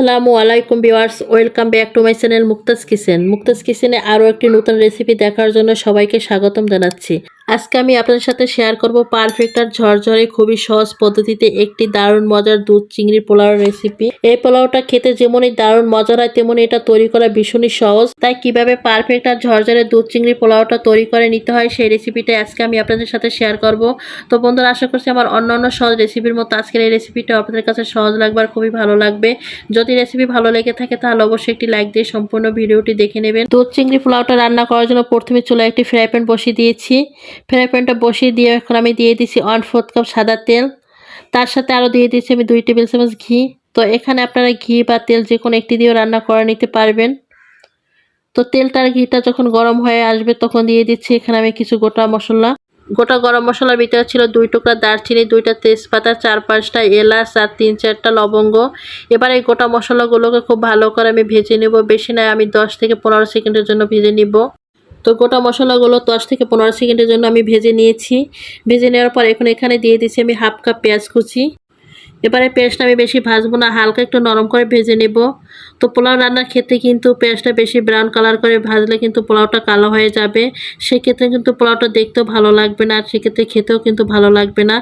আসসালামু আলাইকুম viewers welcome back to my channel Mukta's kitchen. Mukta's কিচেনে আরও একটি নতুন রেসিপি দেখার জন্য সবাইকে স্বাগতম জানাচ্ছি। আজকে আমি আপনাদের সাথে শেয়ার করব পারফেক্ট আর ঝরঝরে খুবই সহজ পদ্ধতিতে একটি দারুণ মজার দুধ চিংড়ি পোলাও রেসিপি এই পোলাওটা খেতে যেমনই দারুণ মজার হয়, তেমনই এটা তৈরি করা ভীষণই সহজ। তাই কীভাবে পারফেক্ট আর ঝরঝরে দুধ চিংড়ি পোলাওটা তৈরি করে নিতে হয় সেই রেসিপিটা আজকে আমি আপনাদের সাথে শেয়ার করব। তো বন্ধুরা, আশা করছি আমার অন্য অন্য সহজ রেসিপির মতো আজকের এই রেসিপিটা আপনাদের কাছে সহজ লাগবে আর খুবই ভালো লাগবে। যদি রেসিপি ভালো লেগে থাকে, তাহলে অবশ্যই একটি লাইক দিয়ে সম্পূর্ণ ভিডিওটি দেখে নেবেন। দুধ চিংড়ি পোলাওটা রান্না করার জন্য প্রথমে চুলায় একটি ফ্রাই প্যান বসিয়ে দিয়েছি। ফ্রাই প্যানটা বসিয়ে দিয়ে এখন আমি দিয়ে দিচ্ছি ওয়ান ফোর্থ কাপ সাদা তেল। তার সাথে আরও দিয়ে দিচ্ছি আমি দুই টেবিল চামচ ঘি। তো এখানে আপনারা ঘি বা তেল যে কোনো একটি দিয়েও রান্না করে নিতে পারবেন। তো তেলটার ঘিটা যখন গরম হয়ে আসবে তখন দিয়ে দিচ্ছি এখানে আমি কিছু গোটা মশলা। গোটা গরম মশলার ভিতরে ছিল দুই টুকরা দারচিনি, দুইটা তেজপাতা, চার পাঁচটা এলাচ আর তিন চারটা লবঙ্গ। এবার এই গোটা মশলাগুলোকে খুব ভালো করে আমি ভেজে নেব। বেশি নয়, আমি দশ থেকে পনেরো সেকেন্ডের জন্য ভেজে নিব। তো গোটা মশলাগুলো দশ থেকে পনেরো সেকেন্ডের জন্য আমি ভেজে নিয়েছি। ভেজে নেওয়ার পর এখন এখানে দিয়ে দিচ্ছি আমি হাফ কাপ পেঁয়াজ কুচি। এবারে পেঁয়াজটা আমি বেশি ভাজবো না, হালকা একটু নরম করে ভেজে নেব। তো পোলাও রান্নার ক্ষেত্রে কিন্তু পেঁয়াজটা বেশি ব্রাউন কালার করে ভাজলে কিন্তু পোলাওটা কালো হয়ে যাবে। সেক্ষেত্রে কিন্তু পোলাওটা দেখতেও ভালো লাগবে না, আর সেক্ষেত্রে খেতেও কিন্তু ভালো লাগবে না।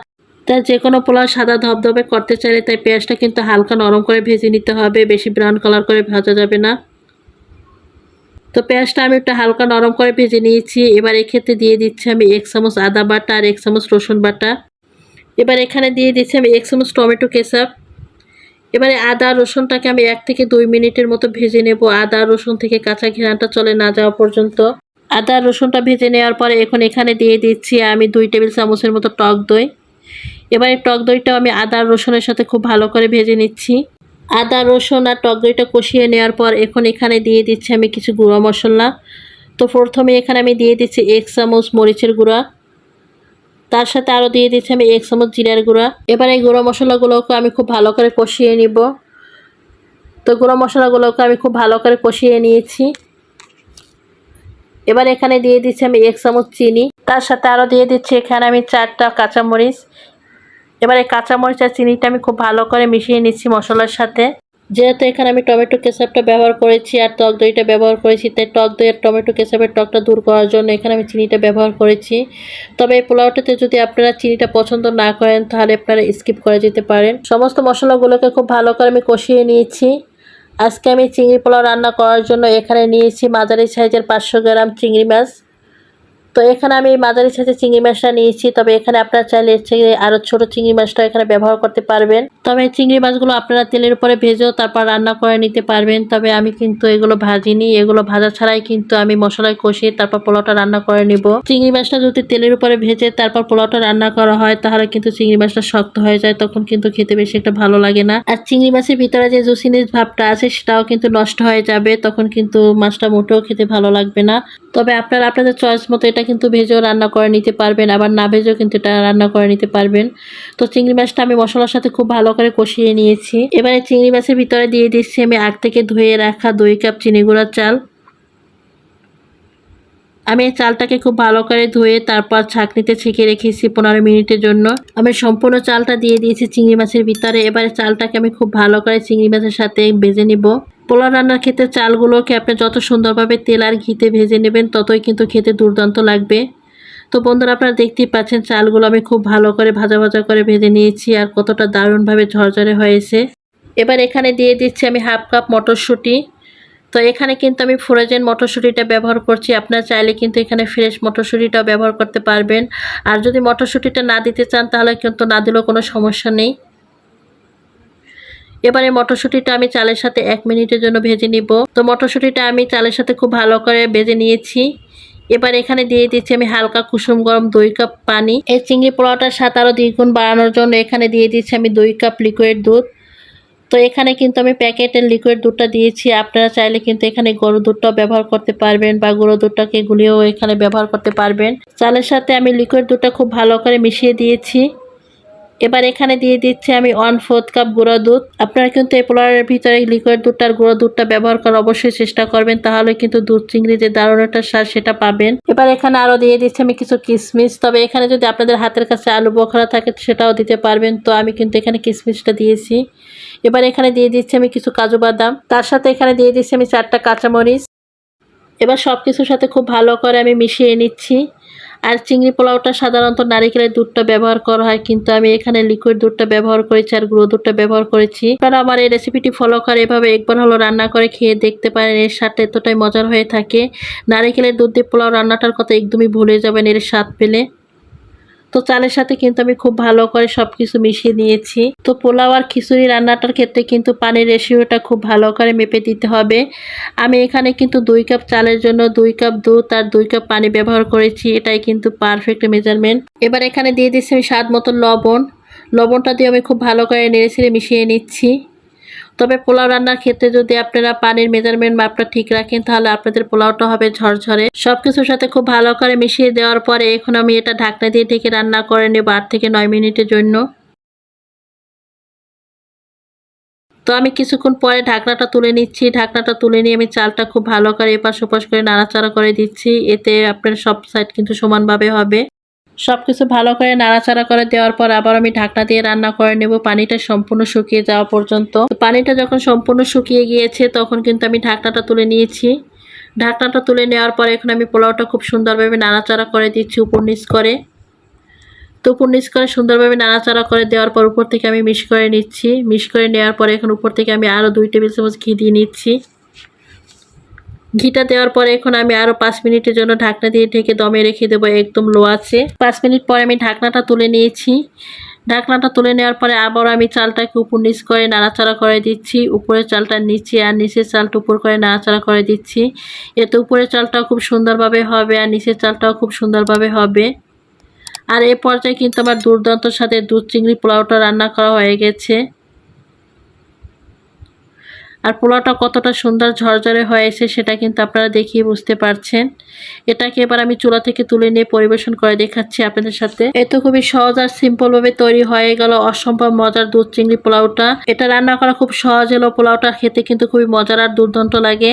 তাই যে কোনো পোলাও সাদা ধবধবে করতে চাইলে তাই পেঁয়াজটা কিন্তু হালকা নরম করে ভেজে নিতে হবে, বেশি ব্রাউন কালার করে ভাজা যাবে না। তো পেঁয়াজটা আমি একটু হালকা নরম করে ভেজে নিয়েছি। এবার এক্ষেত্রে দিয়ে দিচ্ছি আমি এক চামচ আদা বাটা আর এক চামচ রসুন বাটা। এবার এখানে দিয়ে দিচ্ছি আমি এক চামচ টমেটো কেচাপ। এবারে আদা রসুনটাকে আমি এক থেকে দুই মিনিটের মতো ভেজে নেব। আদা রসুন থেকে কাঁচা ঘেরানটা চলে না যাওয়া পর্যন্ত। আদা রসুনটা ভেজে নেওয়ার পরে এখন এখানে দিয়ে দিচ্ছি আমি দুই টেবিল চামচের মতো টক দই। এবারে টক দইটাও আমি আদা রসুনের সাথে খুব ভালো করে ভেজে নিচ্ছি। আদা, রসুন আর টক দইটা কষিয়ে নেওয়ার পর এখন এখানে দিয়ে দিচ্ছি আমি কিছু গুঁড়ো মশলা। তো প্রথমে এখানে আমি দিয়ে দিচ্ছি এক চামচ মরিচের গুঁড়া। তার সাথে আরও দিয়ে দিচ্ছি আমি এক চামচ জিরার গুঁড়া। এবার এই গুঁড়ো মশলাগুলোকে আমি খুব ভালো করে কষিয়ে নিব। তো গুঁড়ো মশলাগুলোকে আমি খুব ভালো করে কষিয়ে নিয়েছি। এবার এখানে দিয়ে দিচ্ছি আমি এক চামচ চিনি। তার সাথে আরও দিয়ে দিচ্ছি এখানে আমি চারটা কাঁচামরিচ। এবার এই কাঁচামরিচ আর চিনিটা আমি খুব ভালো করে মিশিয়ে নিচ্ছি মশলার সাথে। যেহেতু এখানে আমি টমেটো কেচাপটা ব্যবহার করেছি আর টক দইটা ব্যবহার করেছি, তাই টক দই আর টমেটো কেচাপের টকটা দূর করার জন্য এখানে আমি চিনিটা ব্যবহার করেছি। তবে এই পোলাওটাতে যদি আপনারা চিনিটা পছন্দ না করেন, তাহলে আপনারা স্কিপ করে যেতে পারেন। সমস্ত মশলাগুলোকে খুব ভালো করে আমি কষিয়ে নিয়েছি। আজকে আমি চিংড়ি পোলাও রান্না করার জন্য এখানে নিয়েছি মাঝারি সাইজের পাঁচশো গ্রাম চিংড়ি মাছ। তো এখানে আমি মাঝারি সাইজের চিংড়ি মাছটা নিয়েছি। তবে এখানে আপনারা চাইলে আরও ছোটো চিংড়ি মাছটা এখানে ব্যবহার করতে পারবেন। তবে চিংড়ি মাছগুলো আপনারা তেলের উপরে ভেজেও তারপর রান্না করে নিতে পারবেন। তবে আমি কিন্তু এগুলো ভাজিনি। এগুলো ভাজা ছাড়াই কিন্তু আমি মশলায় কষিয়ে তারপর পোলাওটা রান্না করে নিব। চিংড়ি মাছটা যদি তেলের উপরে ভেজে তারপর পোলাওটা রান্না করা হয়, তাহলে কিন্তু চিংড়ি মাছটা শক্ত হয়ে যায়। তখন কিন্তু খেতে বেশি একটা ভালো লাগে না। আর চিংড়ি মাছের ভিতরে যে জুসিনিস ভাবটা আছে, সেটাও কিন্তু নষ্ট হয়ে যাবে। তখন কিন্তু মাছটা মোটেও খেতে ভালো লাগবে না। তবে আপনারা আপনাদের চয়েস মতো এটা কিন্তু ভেজেও রান্না করে নিতে পারবেন, আবার না ভেজেও কিন্তু এটা রান্না করে নিতে পারবেন। তো চিংড়ি মাছটা আমি মশলার সাথে খুব ভালো করে কষিয়ে নিয়েছি। এবারে চিংড়ি মাছের ভিতরে দিয়ে দিচ্ছি আমি আগ থেকে ধুয়ে রাখা দুই কাপ চিনি গুঁড়ার চাল। আমি এই চালটাকে খুব ভালো করে ধুয়ে তারপর ছাঁকনিতে ছেঁকে রেখেছি পনেরো মিনিটের জন্য। আমি সম্পূর্ণ চালটা দিয়ে দিয়েছি চিংড়ি মাছের ভিতরে। এবারে চালটাকে আমি খুব ভালো করে চিংড়ি মাছের সাথে ভেজে নিব। পোলাও রান্নার ক্ষেত্রে চালগুলোকে আপনি যত সুন্দরভাবে তেল আর ঘিতে ভেজে নেবেন, ততই কিন্তু খেতে দুর্দান্ত লাগবে। তো বন্ধুরা, আপনারা দেখতেই পাচ্ছেন চালগুলো আমি খুব ভালো করে ভাজা ভাজা করে ভেজে নিয়েছি আর কতটা দারুণভাবে ঝরঝরে হয়েছে। এবার এখানে দিয়ে দিচ্ছি আমি হাফ কাপ মটরশুঁটি। তো এখানে কিন্তু আমি ফ্রোজেন মটরশুঁটিটা ব্যবহার করছি। আপনারা চাইলে কিন্তু এখানে ফ্রেশ মটরশুঁটিটাও ব্যবহার করতে পারবেন। আর যদি মটরশুঁটিটা না দিতে চান, তাহলে কিন্তু না দিলেও কোনো সমস্যা নেই। এবারে মটরশুঁটিটা আমি চালের সাথে এক মিনিটের জন্য ভেজে নিব। তো মটরশুঁটিটা আমি চালের সাথে খুব ভালো করে ভেজে নিয়েছি। এবার এখানে দিয়ে দিচ্ছি আমি হালকা কুসুম গরম দুই কাপ পানি। এই চিংড়ি পোলাওটার স্বাদ আরও দ্বিগুণ বাড়ানোর জন্য এখানে দিয়ে দিচ্ছি আমি দুই কাপ লিকুইড দুধ। তো এখানে কিন্তু আমি প্যাকেটের লিকুইড দুধটা দিয়েছি। আপনারা চাইলে কিন্তু এখানে গরু দুধটাও ব্যবহার করতে পারবেন বা গরু দুধটাকে গুলিয়েও এখানে ব্যবহার করতে পারবেন। চালের সাথে আমি লিকুইড দুধটা খুব ভালো করে মিশিয়ে দিয়েছি। এবার এখানে দিয়ে দিচ্ছি আমি ওয়ান ফোর্থ কাপ গুঁড়ো দুধ। আপনারা কিন্তু এই পোলাওয়ের ভিতরে লিকুইড দুধটা আর গুঁড়ো দুধটা ব্যবহার করার অবশ্যই চেষ্টা করবেন, তাহলে কিন্তু দুধ চিংড়ি যে দারুণ একটা স্বাদ সেটা পাবেন। এবার এখানে আরও দিয়ে দিচ্ছি আমি কিছু কিশমিশ তবে এখানে যদি আপনাদের হাতের কাছে আলু বোখরা থাকে সেটাও দিতে পারবেন। তো আমি কিন্তু এখানে কিশমিশটা দিয়েছি। এবার এখানে দিয়ে দিচ্ছি আমি কিছু কাজু বাদাম। তার সাথে এখানে দিয়ে দিচ্ছি আমি চারটা কাঁচামরিচ। এবার সব কিছুর সাথে খুব ভালো করে আমি মিশিয়ে নিচ্ছি। আর চিংড়ি পোলাওটা সাধারণত নারিকেলের দুধটা ব্যবহার করা হয়, কিন্তু আমি এখানে লিকুইড দুধটা ব্যবহার করেছি আর গুঁড়ো দুধটা ব্যবহার করেছি। কারণ আমার এই রেসিপিটি ফলো করে এভাবে একবার হলো রান্না করে খেয়ে দেখতে পারেন, এর স্বাদটা এতটাই মজার হয়ে থাকে। নারিকেলের দুধ দিয়ে পোলাও রান্নাটার কথা একদমই ভুলে যাবেন, এর স্বাদ পেলে। তো চালের সাথে কিন্তু আমি খুব ভালো করে সব কিছু মিশিয়ে নিয়েছি। তো পোলাও আর খিচুড়ি রান্নাটার ক্ষেত্রে কিন্তু পানির রেশিওটা খুব ভালো করে মেপে দিতে হবে। আমি এখানে কিন্তু দুই কাপ চালের জন্য দুই কাপ দুধ আর দুই কাপ পানি ব্যবহার করেছি। এটাই কিন্তু পারফেক্ট মেজারমেন্ট এবার এখানে দিয়ে দিচ্ছি আমি স্বাদ মতো লবণ। লবণটা দিয়ে আমি খুব ভালো করে নেড়ে ছেড়ে মিশিয়ে নিচ্ছি। তবে পোলাও রান্নার ক্ষেত্রে যদি আপনারা পানির মেজারমেন্ট মাপটা ঠিক রাখেন, তাহলে আপনাদের পোলাওটা হবে ঝরঝরে। সব কিছুর সাথে খুব ভালো করে মিশিয়ে দেওয়ার পরে এখন আমি এটা ঢাকনা দিয়ে ঢেকে রান্না করে নেব আট থেকে নয় মিনিটের জন্য। তো আমি কিছুক্ষণ পরে ঢাকনাটা তুলে নিচ্ছি। ঢাকনাটা তুলে নিয়ে আমি চালটা খুব ভালো করে এপাশ ওপাশ করে নাড়াচাড়া করে দিচ্ছি। এতে আপনার সব সাইড কিন্তু সমানভাবে হবে। সব কিছু ভালো করে নাড়াচাড়া করে দেওয়ার পর আবার আমি ঢাকনা দিয়ে রান্না করে নেব। পানিটা সম্পূর্ণ শুকিয়ে যাওয়া পর্যন্ত। পানিটা যখন সম্পূর্ণ শুকিয়ে গিয়েছে, তখন কিন্তু আমি ঢাকনাটা তুলে নিয়েছি। ঢাকনাটা তুলে নেওয়ার পর এখন আমি পোলাওটা খুব সুন্দরভাবে নাড়াচাড়া করে দিচ্ছি উপর নিচ করে। তো উপর নিচ করে সুন্দরভাবে নাড়াচাড়া করে দেওয়ার পর উপর থেকে আমি মিশ করে নিচ্ছি। মিশ করে নেওয়ার পর এখন উপর থেকে আমি আরও দুই টেবিল চামচ ঘি দিয়ে নিচ্ছি। ঘিটা দেওয়ার পরে এখন আমি আরও পাঁচ মিনিটের জন্য ঢাকনা দিয়ে ঢেকে দমে রেখে দেবো, একদম লো আছে। পাঁচ মিনিট পরে আমি ঢাকনাটা তুলে নিয়েছি। ঢাকনাটা তুলে নেওয়ার পরে আবার আমি চালটাকে উপর নিচ করে নাড়াচাড়া করে দিচ্ছি। উপরের চালটা নিচে আর নিচের চালটা উপর করে নাড়াচাড়া করে দিচ্ছি। এতে উপরের চালটাও খুব সুন্দরভাবে হবে আর নিচের চালটাও খুব সুন্দরভাবে হবে। আর এ পর্যায়ে কিন্তু আমার দুর্দান্ত সাথে দুধ চিংড়ি পোলাওটা রান্না করা হয়ে গেছে। আর পোলাওটা কতটা সুন্দর ঝরঝরে হয়েছে সেটা কিন্তু আপনারা দেখিয়ে বুঝতে পারছেন। এটাকে এবার আমি চুলা থেকে তুলে নিয়ে পরিবেশন করে দেখাচ্ছি আপনাদের সাথে। এত খুবই সহজ আর সিম্পলভাবে তৈরি হয়ে গেল অসম্ভব মজার দুধ চিংড়ি পোলাওটা। এটা রান্না করা খুব সহজ এলো পোলাওটা খেতে কিন্তু খুবই মজার আর দুর্দান্ত লাগে।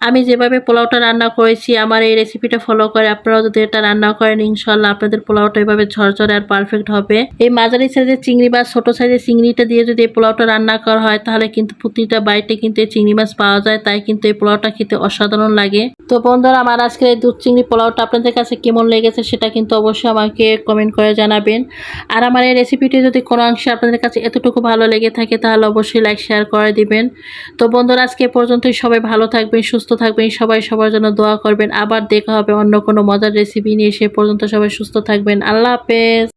আমি যেভাবে পোলাওটা রান্না করেছি, আমার এই রেসিপিটা ফলো করে আপনারাও যদি এটা রান্না করেন ইনশাল্লাহ আপনাদের পোলাওটা এভাবে ঝরঝরে আর পারফেক্ট হবে। এই মাঝারি সাইজের চিংড়ি বা ছোট সাইজের চিংড়িটা দিয়ে যদি এই পোলাওটা রান্না করা হয়, তাহলে কিন্তু প্রতিটা বাইটে কিন্তু এই চিংড়ি মাছ পাওয়া যায়, তাই কিন্তু এই পোলাওটা খেতে অসাধারণ লাগে। তো বন্ধুরা, আমার আজকের এই দুধ চিংড়ি পোলাওটা আপনাদের কাছে কেমন লেগেছে সেটা কিন্তু অবশ্যই আমাকে কমেন্ট করে জানাবেন। আর আমার এই রেসিপিটি যদি কোনো অংশে আপনাদের কাছে এতটুকু ভালো লেগে থাকে, তাহলে অবশ্যই লাইক শেয়ার করে দিবেন। তো বন্ধুরা, আজকে পর্যন্তই। সবাই ভালো থাকবেন সুস্থ থাকবেন, সবাই সবার জন্য দোয়া করবেন। আবার দেখা হবে অন্য কোনো মজার রেসিপি নিয়ে। সে পর্যন্ত সবাই সুস্থ থাকবেন। আল্লাহ হাফেজ।